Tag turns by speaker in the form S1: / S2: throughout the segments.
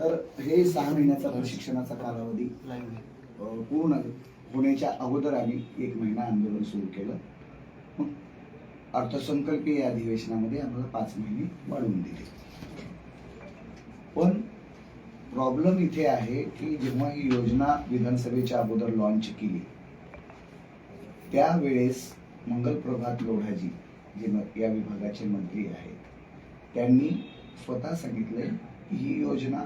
S1: तर हे सहा महिन्याचा प्रशिक्षणाचा कालावधी पूर्ण होण्याच्या अगोदर आम्ही एक महिना आंदोलन सुरू केलं. मग अर्थसंकल्पीय अधिवेशनामध्ये आम्हाला पाच महिने वाढवून दिले. पण प्रॉब्लेम इथे आहे की जेव्हा ही योजना विधानसभेच्या अगोदर लॉन्च केली त्यावेळेस मंगलप्रभात लोढाजी जे या विभागाचे मंत्री आहेत त्यांनी स्वतः सांगितले ही योजना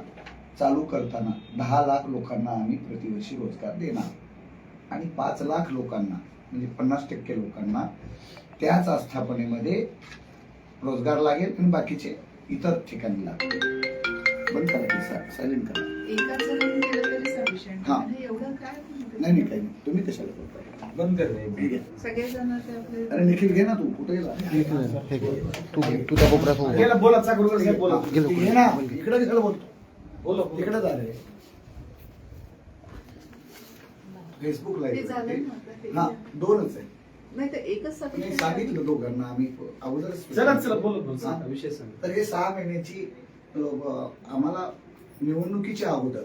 S1: चालू करताना दहा लाख लोकांना आम्ही प्रतिवर्षी रोजगार देणार. आणि पाच लाख लोकांना म्हणजे पन्नास टक्के लोकांना त्याच आस्थापनेमध्ये रोजगार लागेल आणि बाकीचे इतर ठिकाणी लागतील बंद करा. सायलेंट करा हा.
S2: म्हणजे काय?
S1: नाही नाही काही नाही. तुम्ही कशाला करताय
S3: बंद.
S2: सगळेजण
S1: अरे निखिल घे ना तू. कुठे गेला?
S4: तू तू त्या कोपऱ्यात उभा.
S3: गेला, बोला चाकरूर साहेब बोला.
S4: गेलो
S1: घे ना. इकडे बोलतो
S3: बोला.
S1: जा रे. फेसबुक
S2: ते
S1: लाईव्ह
S2: झालं ना आता ते.
S1: हा दोनच आहे.
S2: नाही तर एकच
S1: मी सांगितलं दोघांना आम्ही अगोदरच
S3: चला चला बोला बोला.
S1: हा.
S3: सांगा, विषय सांगा.
S1: तर हे सहा महिन्याची अ, ब- आम्हाला निवडणुकीच्या अगोदर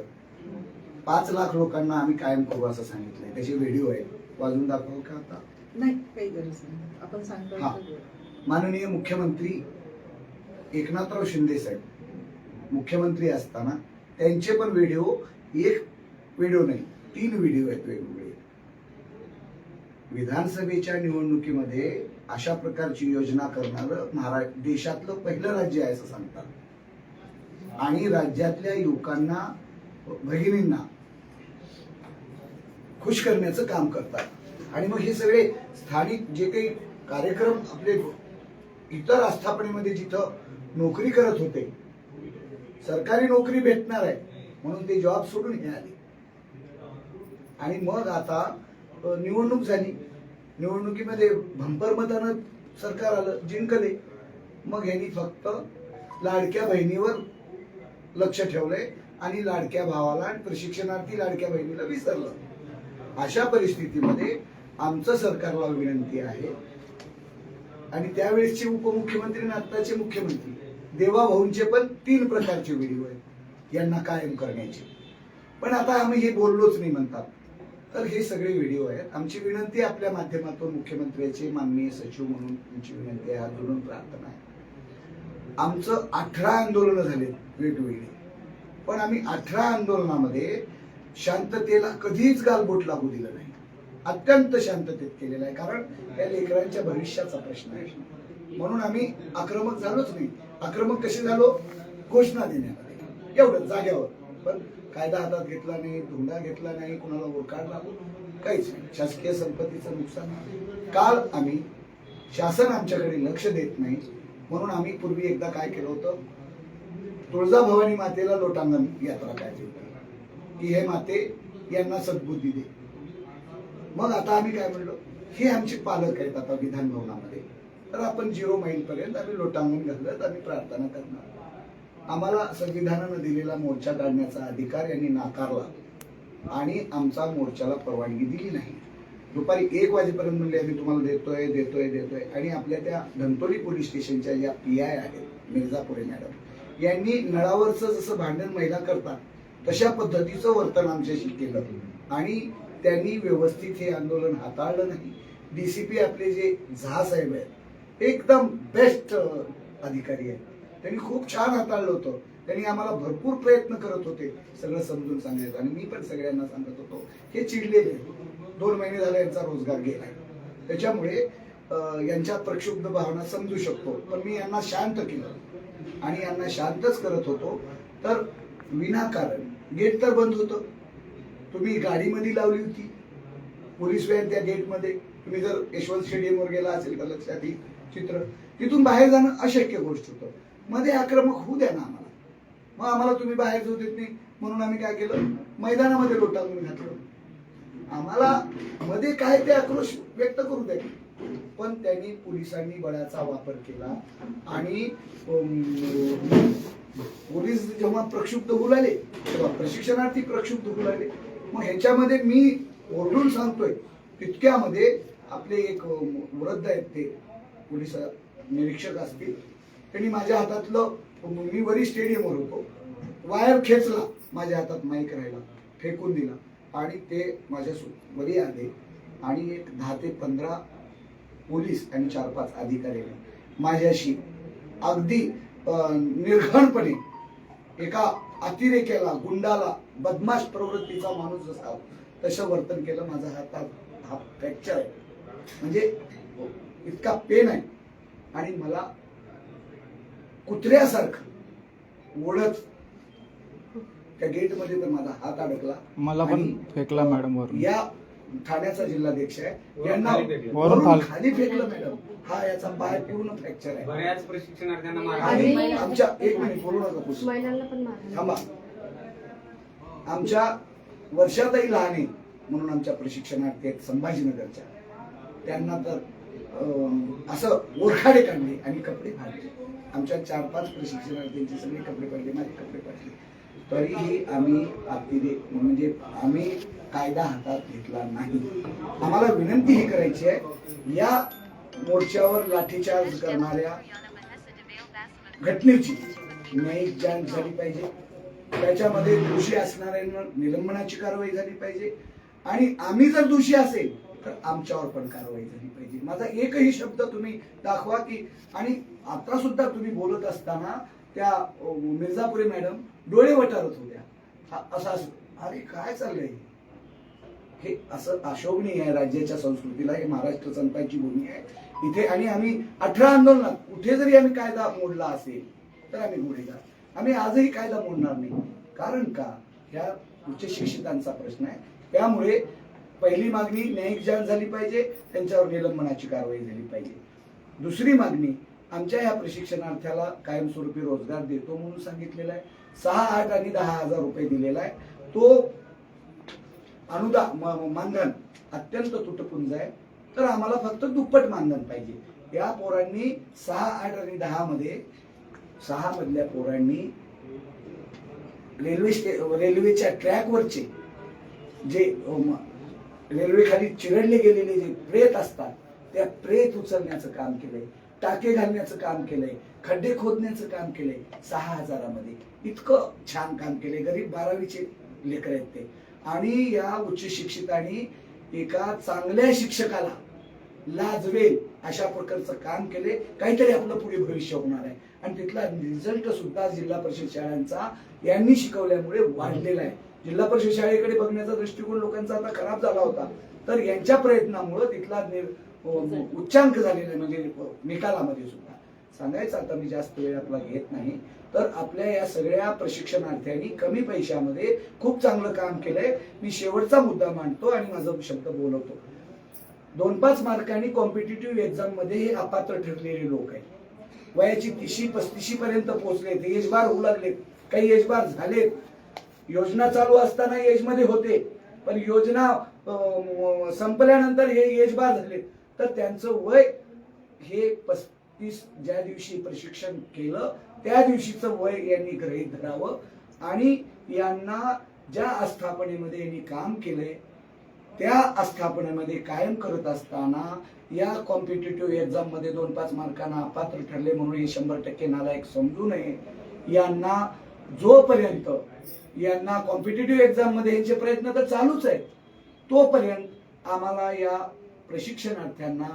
S1: पाच लाख लोकांना आम्ही कायम करू असं सांगितलंय. त्याचे व्हिडिओ आहेत. वाजून दाखवू का आता?
S2: नाही काही गरज नाही. आपण सांगतो.
S1: माननीय मुख्यमंत्री एकनाथराव शिंदे साहेब मुख्यमंत्री असताना त्यांचे पण व्हिडिओ एक व्हिडिओ नाही तीन व्हिडिओ आहेत वेगवेगळे. विधानसभेच्या निवडणुकीमध्ये अशा प्रकारची योजना करणारं महाराष्ट्र देशातलं पहिलं राज्य आहे असं सांगतात. आणि राज्यातल्या युवकांना भगिनींना खुश करण्याचं काम करतात. आणि मग हे सगळे स्थानिक जे काही कार्यक्रम आपले इतर आस्थापनेमध्ये जिथं नोकरी करत होते सरकारी नोकरी भेटणार आहे म्हणून ते जॉब सोडून हे आले आणि मग आता निवडणूक झाली. निवडणुकीमध्ये भंपर मतानं सरकार आलं जिंकले. मग यांनी फक्त लाडक्या बहिणीवर लक्ष ठेवलंय आणि लाडक्या भावाला आणि प्रशिक्षणार्थी लाडक्या बहिणीला विसरलं. अशा परिस्थितीमध्ये आमचं सरकारला विनंती आहे. आणि त्यावेळेसचे उपमुख्यमंत्री आणि आत्ताचे मुख्यमंत्री देवा भाऊंचे पण तीन प्रकारचे व्हिडिओ आहेत. यांना कायम करण्याचे. पण आता आम्ही हे बोललोच नाही म्हणतात. तर हे सगळे व्हिडिओ आहेत. आमची विनंती आपल्या माध्यमातून मुख्यमंत्र्याचे माननीय सचिव म्हणून तुमची विनंती आहे. हात जोडून प्रार्थना आहे. आमचं अठरा आंदोलनं झाले वेगवेगळी. पण आम्ही अठरा आंदोलनामध्ये शांततेला कधीच गालबोट लागू दिलं नाही. अत्यंत शांततेत केलेलं आहे. कारण त्या लेकरांच्या भविष्याचा प्रश्न आहे. म्हणून आम्ही आक्रमक झालोच नाही. आक्रमक कसे झालो? घोषणा देण्यामध्ये एवढं जाग्यावर. पण कायदा हातात घेतला नाही धुंडा घेतला नाही कुणाला लागू काहीच नाही. शासकीय संपत्तीचं नुकसान. काल आम्ही शासन आमच्याकडे लक्ष देत नाही. म्हणून आम्ही पूर्वी एकदा काय केलं होतं? तुळजाभवानी मातेला लोटांगण यात्रा काय होती. की हे माते यांना सद्बुद्धी दे. मग आता आम्ही काय म्हणलो? हे आमचे पालक आहेत आता विधान भवनामध्ये. तर आपण झिरो माईल पर्यंत आम्ही लोटांगण घालत आम्ही प्रार्थना करणार. आम्हाला संविधानानं दिलेला मोर्चा काढण्याचा अधिकार यांनी नाकारला. आणि आमचा मोर्चाला परवानगी दिली नाही. दुपारी एक वाजेपर्यंत म्हणले आम्ही तुम्हाला देतोय देतोय देतोय. आणि आपल्या त्या धंतोली पोलीस स्टेशनच्या ज्या पी आय आहेत मिर्झापुरे मॅडम यांनी नळावरचं जसं भांडण महिला करतात तशा पद्धतीचं वर्तन आमच्याशी केलं. आणि त्यांनी व्यवस्थित हे आंदोलन हाताळलं नाही. डीसीपी आपले जे झा साहेब आहेत एकदम बेस्ट अधिकारी आहेत. त्यांनी खूप छान हाताळलं होतं. त्यांनी आम्हाला भरपूर प्रयत्न करत होते. सगळं समजून सांगायचं. आणि मी पण सगळ्यांना सांगत होतो हे चिडलेले दोन महिने झाले यांचा रोजगार गेलाय. त्याच्यामुळे यांच्या प्रक्षुब्ध भावना समजू शकतो. पण मी यांना शांत केलं. आणि यांना शांतच करत होतो. तर विनाकारण गेट तर बंद होतं. तुम्ही गाडीमध्ये लावली होती. पोलीस व्हॅन त्या गेटमध्ये. तुम्ही जर यशवंत स्टेडियमवर गेला असेल का लक्षात येईल चित्र. तिथून बाहेर जाणं अशक्य गोष्ट होतं. मध्ये आक्रमक होऊ द्या ना आम्हाला. मग आम्हाला तुम्ही बाहेर जाऊ देत नाही. म्हणून आम्ही काय केलं? मैदानामध्ये लोटावून घातलं. आम्हाला मध्ये काय ते आक्रोश व्यक्त करू द्या. पण त्यांनी पोलिसांनी बळाचा वापर केला. आणि पोलीस जेव्हा प्रक्षुब्ध होऊ लागले तेव्हा प्रशिक्षणार्थी प्रक्षुब्ध होऊ लागले. मग ह्याच्यामध्ये मी ओरडून सांगतोय तितक्यामध्ये आपले एक वृद्ध आहेत ते पोलीस निरीक्षक असतील त्यांनी माझ्या हातातलं मी वरी स्टेडियमवर होतो. वायर खेचला माझ्या हातात माईक राहिला फेकून दिला. आणि ते माझ्या वरी आले. आणि एक दहा ते पंधरा पोलीस आणि चार पाच अधिकारी. माझ्याशी अगदी निर्घणपणे एका अतिरेक्याला गुंडाला बदमाश प्रवृत्तीचा माणूस जसा तसं वर्तन केलं माझा हात हा फ्रॅक्चर आहे. म्हणजे इतका पेन आहे. आणि मला कुत्र्यासारखं ओढत त्या गेटमध्ये तर माझा हात अडकला.
S5: मला पण फेकला मॅडम
S1: या ठाण्याचा जिल्हाध्यक्ष आहे यांना
S3: खाली फेकलं.
S5: वरून
S1: वरून
S5: खाली.
S1: खाली फेकलं मॅडम हा याचा पाय पूर्ण फ्रॅक्चर आहे
S3: बऱ्याच प्रशिक्षणार्थ्यांना मारहाण
S1: आणि
S3: झाली.
S1: आमच्या एक मिनिट बोलू नका.
S6: महिलांना पण
S1: थांबा आमच्या वर्षातही लहान आहे म्हणून आमच्या प्रशिक्षणार्थी आहेत संभाजीनगरच्या त्यांना तर अं, असं ओरखाडे काढले आणि कपडे फाडले आमच्या चार पाच प्रशिक्षणार्थींचे सगळे कपडे काढले माझे कपडे काढले तरीही आम्ही अतिरेक म्हणजे आम्ही कायदा हातात घेतला नाही. आम्हाला विनंती ही करायची आहे या मोर्चावर लाठीचार्ज करणाऱ्या घटनेची न्यायिक जाण झाली पाहिजे. त्याच्यामध्ये दोषी असणाऱ्यांना निलंबनाची कारवाई झाली पाहिजे. आणि आम्ही जर दोषी असेल तर आमच्यावर पण कारवाई झाली पाहिजे. माझा एकही शब्द तुम्ही दाखवा की आणि आता सुद्धा तुम्ही बोलत असताना त्या मिर्झापुरी मिर्झापुरे मॅडम डोळे वटारत होत्या. हा- असं असं अरे काय चाललंय? हे असं अशोभनीय आहे राज्याच्या संस्कृतीला हे महाराष्ट्र संतांची भूमी आहे. इथे आणि आम्ही अठरा आंदोलनात कुठे जरी आम्ही कायदा मोडला असेल तर आम्ही गुन्हेगार आम्ही आजही कायदा मोडणार नाही. कारण का? ह्या उच्च शिक्षितांचा प्रश्न आहे. त्यामुळे पहिली मागणी न्यायिक जाण झाली पाहिजे त्यांच्यावर निलंबनाची कारवाई झाली पाहिजे. दुसरी मागणी आमच्या या प्रशिक्षणार्थ्याला कायमस्वरूपी रोजगार देतो म्हणून सांगितलेला आहे. सहा आठ आणि दहा हजार रुपये दिलेला आहे. तो अनुदान मानधन अत्यंत तुटपुंज आहे. तर आम्हाला फक्त दुप्पट मानधन पाहिजे. या पोरांनी सहा आठ आणि दहा मध्ये सहा मधल्या पोरांनी रेल्वे रेल्वेच्या ट्रॅकवरचे जे रेल्वेखाली चिरडले गेलेले जे प्रेत असतात त्या प्रेत उचलण्याचं काम केलंय टाके घालण्याचं काम केलंय खड्डे खोदण्याचं काम केलंय सहा हजारामध्ये. इतकं छान काम केलंय. गरीब बारावीचे लेकर आहेत ते. आणि या उच्च शिक्षितांनी एका चांगल्या शिक्षकाला लाजवेल अशा प्रकारचं काम केले काहीतरी आपलं पुढे भविष्य होणार आहे. आणि तिथला रिझल्ट सुद्धा जिल्हा परिषद शाळांचा यांनी शिकवल्यामुळे वाढलेला आहे. जिल्हा परिषद शाळेकडे बघण्याचा दृष्टिकोन लोकांचा आता खराब झाला होता. तर यांच्या प्रयत्नामुळे तिथला उच्चांक झालेला आहे म्हणजे निकालामध्ये सुद्धा. सांगायचं आता मी जास्त वेळ आपला घेत नाही तर आपल्या या सगळ्या प्रशिक्षणार्थ्यांनी कमी पैशामध्ये खूप चांगलं काम केलंय. मी शेवटचा मुद्दा मांडतो आणि माझा शब्द बोलवतो. दोन पाच मार्कांनी कॉम्पिटेटिव्ह एक्झाममध्ये हे अपात्र ठरलेले लोक आहेत. वयाची तिशी पस्तीशी पर्यंत पोहोचले ते एजबार होऊ लागले काही एजबार झालेत. योजना चालू असताना एजमध्ये होते. पण योजना संपल्यानंतर हे एजबार झाले तर त्यांचं वय हे पस्तीस ज्या दिवशी प्रशिक्षण केलं त्या दिवशीचं वय यांनी गृहीत धरावं. आणि यांना ज्या आस्थापनेमध्ये यांनी काम केलंय त्या आस्थापनेमध्ये कायम करत असताना या कॉम्पिटेटिव्ह एक्झाममध्ये दोन पाच मार्कांना अपात्र ठरले म्हणून हे शंभर टक्के नालायक समजू नये. यांना जोपर्यंत यांना कॉम्पिटेटिव्ह एक्झाममध्ये यांचे प्रयत्न तर चालूच आहेत तोपर्यंत आम्हाला या प्रशिक्षणार्थ्यांना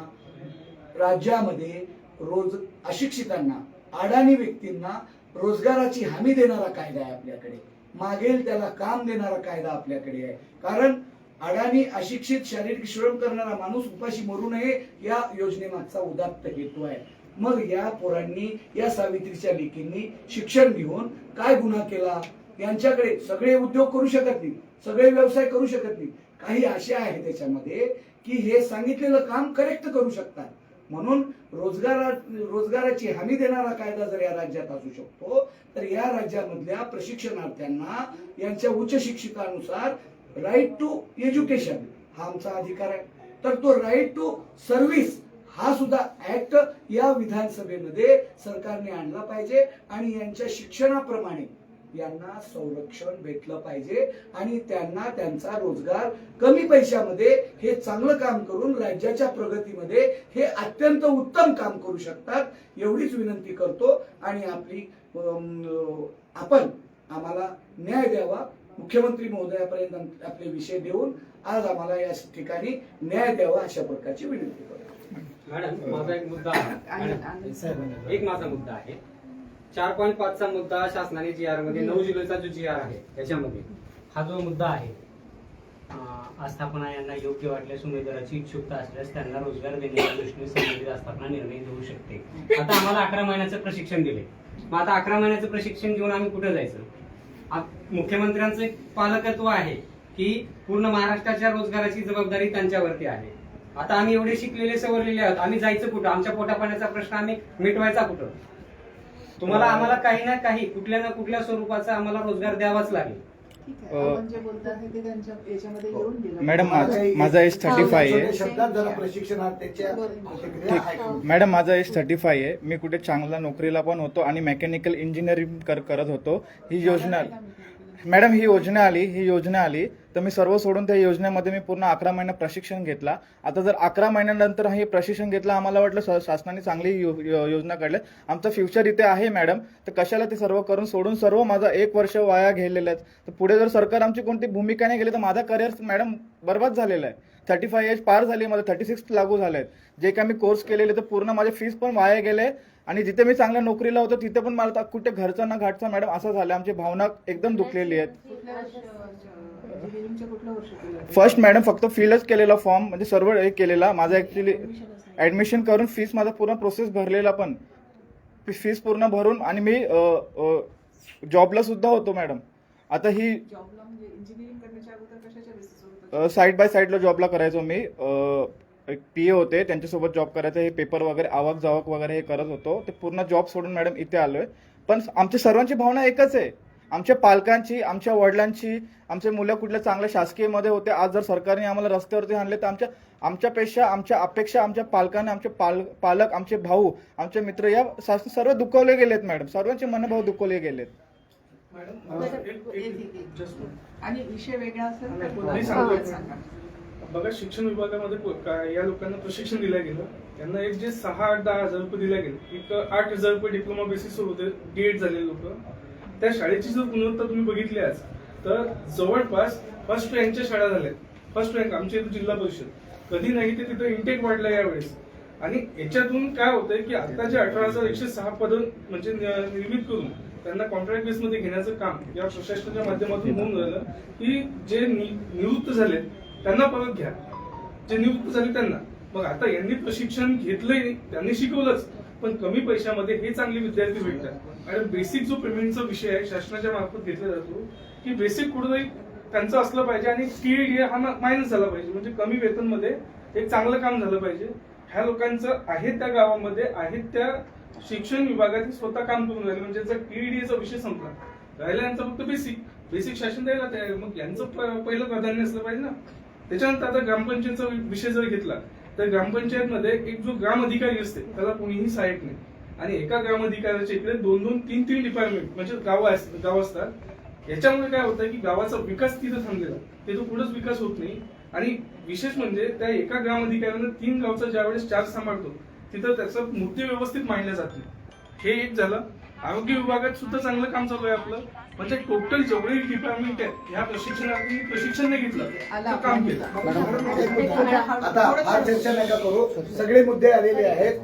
S1: राज्यामध्ये रोज अशिक्षितांना अडाणी व्यक्तींना रोजगाराची हमी देणारा कायदा आहे आपल्याकडे. मागेल त्याला काम देणारा कायदा आपल्याकडे आहे. कारण अडाणी अशिक्षित शारीरिक श्रम करणारा माणूस उपाशी मरू नये या योजनेमागचा उदात्त हेतू आहे. मग या पोरांनी या सावित्रीच्या लेकींनी शिक्षण घेऊन काय गुन्हा केला? यांच्याकडे सगळे उद्योग करू शकत नाही सगळे व्यवसाय करू शकत नाही काही आशा आहे त्याच्यामध्ये की हे सांगितलेलं काम करेक्ट करू शकतात. म्हणून रोजगारा रोजगाराची हमी देणारा कायदा जर या राज्यात असू शकतो तर या राज्यामधल्या प्रशिक्षणार्थ्यांना यांच्या उच्च शिक्षितानुसार राईट टू एज्युकेशन हा आमचा अधिकार आहे. तर तो राईट टू सर्व्हिस हा सुद्धा ऍक्ट या विधानसभेमध्ये सरकारने आणला पाहिजे आणि यांच्या शिक्षणाप्रमाणे यांना संरक्षण भेटलं पाहिजे आणि त्यांना त्यांचा रोजगार कमी पैशामध्ये हे चांगलं काम करून राज्याच्या प्रगतीमध्ये हे अत्यंत उत्तम काम करू शकतात एवढीच विनंती करतो. आणि आपली आपण आम्हाला न्याय द्यावा. मुख्यमंत्री महोदयापर्यंत आपले विषय देऊन आज आम्हाला या ठिकाणी न्याय द्यावा अशा प्रकारची विनंती करतो.
S5: मॅडम माझा एक मुद्दा एक माझा मुद्दा आहे. चार पॉईंट पाचचा मुद्दा शासनाने जी आरमध्ये नऊ जुलैचा जो जी आर आहे त्याच्यामध्ये हा जो मुद्दा आहे आस्थापना यांना योग्य वाटल्यास उमेदवाराची इच्छुकता असल्यास त्यांना रोजगार देण्याच्या दृष्टीने संबंधित आस्थापना निर्णय घेऊ शकते. आता आम्हाला अकरा महिन्याचं प्रशिक्षण दिले मग आता अकरा महिन्याचं प्रशिक्षण घेऊन आम्ही कुठे जायचं? मुख्यमंत्र्यांचं पालकत्व आहे की पूर्ण महाराष्ट्राच्या रोजगाराची जबाबदारी त्यांच्यावरती आहे. आता आम्ही एवढे शिकलेले सवरलेले आहोत. आम्ही जायचं कुठं? आमच्या पोटापाण्याचा प्रश्न आम्ही मिटवायचा कुठं? तुम्हाला आम्हाला काही ना काही कुठल्या ना कुठल्या स्वरूपाचा आम्हाला रोजगार द्यावाच लागेल.
S2: ठीक आहे. आपण जे बोलतात आहे ते त्यांच्या याच्यामध्ये येऊन गेलं.
S4: मॅडम, माझं- एज 35 आहे.
S1: छोट्या शब्दात जरा प्रशिक्षणात त्याच्या प्रतिक्रिया ऐकून.
S4: मॅडम माझा एज थर्टी फाय आहे. मी कुठे चांगला नोकरीला पण होतो आणि मेकॅनिकल इंजिनिअरिंग कर करत होतो. ही योजना मॅडम ही योजना आली ही योजना आली. तर मी सर्व सोडून त्या योजनेमध्ये मी पूर्ण अकरा महिना प्रशिक्षण घेतला. आता जर अकरा महिन्यानंतर हे प्रशिक्षण घेतलं आम्हाला वाटलं स शासनाने चांगली यो- यो- योजना काढली आमचं फ्युचर इथे आहे मॅडम तर कशाला ते सर्व करून सोडून सर्व माझा एक वर्ष वाया गेलेलं आहे. तर पुढे जर सरकार आमची कोणती भूमिका नाही गेली तर माझा करिअर मॅडम बर्बाद झालेला आहे. थर्टी फाय एज पार झाली माझं थर्टी सिक्स लागू झाले आहेत जे काही मी कोर्स केलेले तर पूर्ण माझे फीस पण वाया गेले आणि जिथे मी चांगल्या नोकरीला होतो तिथे पण मला कुठे घरचा ना घाटचा मॅडम असं झालं. आमची भावना एकदम दुखलेली आहेत. फर्स्ट मॅडम फक्त फिलच केलेला फॉर्म म्हणजे सर्व हे केलेला. माझा ऍक्च्युली ऍडमिशन करून फीस माझा पूर्ण प्रोसेस भरलेला पण. फीस पूर्ण भरून आणि मी जॉबला सुद्धा होतो मॅडम. आता ही
S2: म्हणजे
S4: साईड बाय साईडला जॉबला करायचो मी. पी ए होते त्यांच्यासोबत जॉब करायचं हे पेपर वगैरे आवक जावक वगैरे हे करत होतो. ते पूर्ण जॉब सोडून मॅडम इथे आलोय. पण आमच्या सर्वांची भावना एकच आहे. आमच्या पालकांची आमच्या वडिलांची आमचे मुलं कुठल्या चांगल्या शासकीयमध्ये होते आज जर सरकारने आम्हाला रस्त्यावरती आणले तर आमच्या आमच्यापेक्षा आमच्या अपेक्षा आमच्या पालकांना आमचे पाल पालक आमचे भाऊ आमचे मित्र या शासन सर्व दुखवले गेलेत मॅडम. सर्वांचे मनोभाव दुखवले गेलेत.
S2: आणि विषय वेगळा असेल.
S3: बघा शिक्षण विभागामध्ये या लोकांना प्रशिक्षण दिलं गेलं. त्यांना एक जे सहा आठ दहा हजार रुपये दिले गेले. एक आठ हजार रुपये डिप्लोमा बेसिसवर होते डीएड झालेले लोक. त्या शाळेची जर गुणवत्ता तुम्ही बघितली आज तर जवळपास फर्स्ट रँकच्या शाळा झाल्या फर्स्ट रँक आमच्या इथं जिल्हा परिषद. कधी नाही ते तिथं इंटेक वाढला यावेळेस. आणि याच्यातून काय होतंय की आता जे अठरा हजार एकशे सहा पद म्हणजे निर्मित करून त्यांना कॉन्ट्रॅक्ट बेसमध्ये घेण्याचं काम या प्रशासनाच्या माध्यमातून होऊन राहिलं की जे नि- निवृत्त झाले त्यांना परत घ्या. जे निवृत्त झाले त्यांना. मग आता यांनी प्रशिक्षण घेतलंय त्यांनी शिकवलंच. पण कमी पैशामध्ये हे चांगले विद्यार्थी भेटतात. आणि बेसिक जो पेमेंटचा विषय आहे शासनाच्या मार्फत घेतला जातो की बेसिक कुठेतरी त्यांचं असलं पाहिजे आणि टीएडी हा मायनस झाला पाहिजे. म्हणजे कमी वेतनमध्ये एक चांगलं काम झालं पाहिजे. ह्या लोकांचं आहे त्या गावामध्ये आहे त्या शिक्षण विभागात स्वतः काम करून राहिले. म्हणजे जर टीईडीचा विषय संपला राहिला यांचा फक्त बेसिक बेसिक शासन द्यायला तयार मग यांचं पहिलं प्राधान्य असलं पाहिजे ना. त्याच्यानंतर आता ग्रामपंचायतचा विषय जर घेतला तर ग्रामपंचायत मध्ये एक जो ग्राम अधिकारी असते त्याला कोणीही सहाय्यक नाही. आणि एका ग्राम अधिकाऱ्याच्या इकडे दोन दोन तीन तीन डिपार्टमेंट म्हणजे गाव गाव असतात. याच्यामुळे काय होतं की गावाचा विकास तिथं थांबलेला तिथं कुठंच विकास होत नाही. आणि विशेष म्हणजे त्या एका ग्राम अधिकाऱ्यानं तीन गावचा ज्यावेळेस चार्ज सांभाळतो तिथं त्याचा मुद्दे व्यवस्थित मांडले जात नाही. हे एक झालं. आरोग्य विभागात सुद्धा चांगलं काम चालू आहे आपलं. म्हणजे टोटल जेवढे डिपार्टमेंट आहेत. ह्या प्रशिक्षणार्थी प्रशिक्षण नाही घेतलं. तर काम केलं.
S1: आता हा चर्चा नका करू? सगळे मुद्दे आलेले आहेत.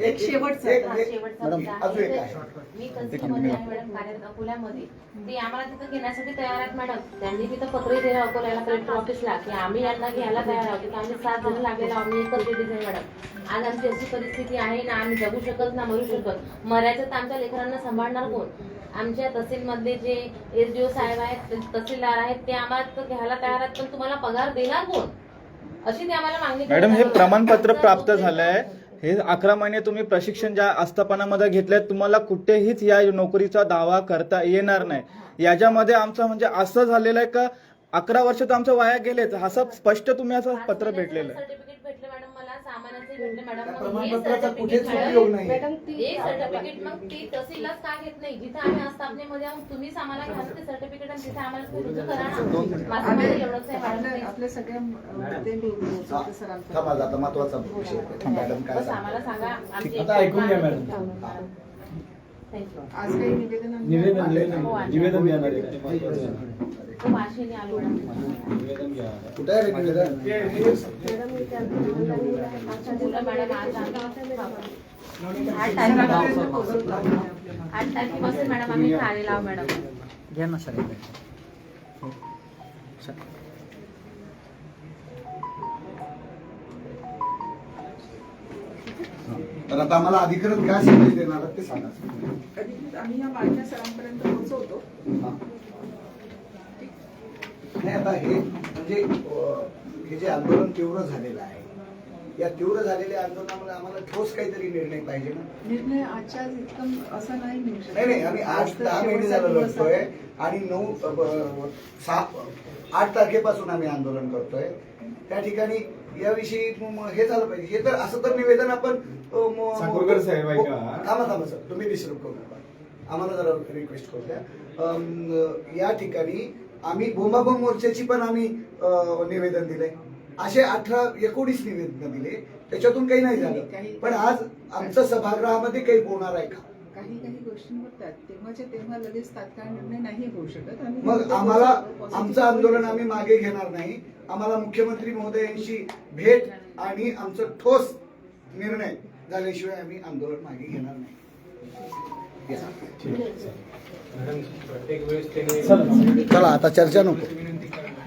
S1: एक
S2: शेवटचं
S6: हा, अकोल्यामध्ये. ते आम्हाला तिथं घेण्यासाठी तयार आहेत मॅडम. त्यांनी तिथं पत्र दिलं अकोल्याला कलेक्टर ऑफिसला की आम्ही यांना घ्यायला तयार आहोत. की आम्ही सात जण लागलेलो आम्ही एकच लेडीज आहे मॅडम. आज आमची अशी परिस्थिती आहे ना आम्ही जगू शकत ना मरू शकत. मरायचं तर आमच्या लेकरांना सांभाळणार कोण? आमच्या तहसीलमधले जे एसडीओ साहेब आहेत तहसीलदार आहेत ते आम्हाला घ्यायला तयार आहेत पण तुम्हाला पगार देणार कोण? अशी ते आम्हाला मागणी
S4: मॅडम हे. प्रमाणपत्र प्राप्त झालंय. हे अकरा महिने तुम्ही प्रशिक्षण ज्या आस्थापनामध्ये घेतलंय तुम्हाला कुठेहीच या नोकरीचा दावा करता येणार नाही. याच्यामध्ये आमचं म्हणजे असं झालेलं आहे का अकरा वर्ष तर आमचं वाया गेलेच. असं स्पष्ट तुम्ही असं पत्र भेटलेलं आहे
S6: सर्टिफिकेट भेटलं मॅडम मला सामानाचे भेटले मॅडम
S1: त्या
S6: मग हे
S1: प्रमाणपत्राचा कुठेच
S6: सर्टिफिकेट
S1: उपयोग नाही
S6: हे सर्टिफिकेट मग ती तहसीललाच का घेत नाही जिथे आम्ही आस्थापनेमध्ये आहोत तुम्हीच आम्हाला घ्या ना ते सर्टिफिकेट आणि तिथे आम्हाला ते रुजू करा ना माझं
S2: आम्ही-
S6: म्हणणं एवढंच आहे
S2: आपल्या
S6: मॅडम
S2: आपल्या सगळ्या अं, ते मी पोहोचवते सरांपर्यंत.
S1: थांबा आता महत्त्वाचा विषय आहे. मॅडम काय
S6: बस आम्हाला? सांगा आमची
S7: आता ऐकून घ्या मॅडम.
S6: थँक्यू
S2: आज काही निवेदन?
S7: निवेदन
S6: हो.
S7: निवेदन देणार आहे
S1: कुठे आहे रे निवेदन?
S6: आठ तारखेपासून मॅडम आम्ही आहोत मॅडम.
S5: घ्या ना सर
S1: तर आता आम्हाला अधिकृत काय संदेश देणार ते सांगा.
S2: कधी आम्ही या मागण्या सरांपर्यंत पोहोचवतो.
S1: नाही आता हे म्हणजे हे जे आंदोलन तीव्र झालेलं आहे या तीव्र झालेल्या आंदोलनामुळे आम्हाला ठोस काहीतरी निर्णय पाहिजे ना
S2: निर्णय आजच्या आज एकदम असा नाही निघू शकत.
S1: नाही नाही आम्ही
S2: तर
S1: दहा महिने झालं लढतोय
S2: आहे.
S1: आणि नऊ सहा आठ तारखेपासून आम्ही आंदोलन करतोय त्या ठिकाणी याविषयी हे झालं पाहिजे हे तर असं तर निवेदन आपण
S7: साहेब.
S1: हो, थांबा थांबा सर तुम्ही डिस्टर्ब करू नका आम्हाला जरा रिक्वेस्ट करू द्या या ठिकाणी आम्ही बोंबाबोंब मोर्चाची पण आम्ही निवेदन दिलंय. असे अठरा एकोणीस निवेदन दिले. त्याच्यातून काही नाही
S2: काही-
S1: झालं पण आज आमचं सभागृहामध्ये काही होणार आहे का?
S2: काही काही गोष्टी होतात. तेव्हाच्या तेव्हा लगेच तात्काळ निर्णय नाही होऊ शकत.
S1: मग आम्हाला आमचं आंदोलन आम्ही मागे घेणार नाही. आम्हाला मुख्यमंत्री महोदयांशी भेट आणि आमचं ठोस निर्णय झाल्याशिवाय आम्ही आंदोलन मागे घेणार नाही. चला आता चर्चा नको.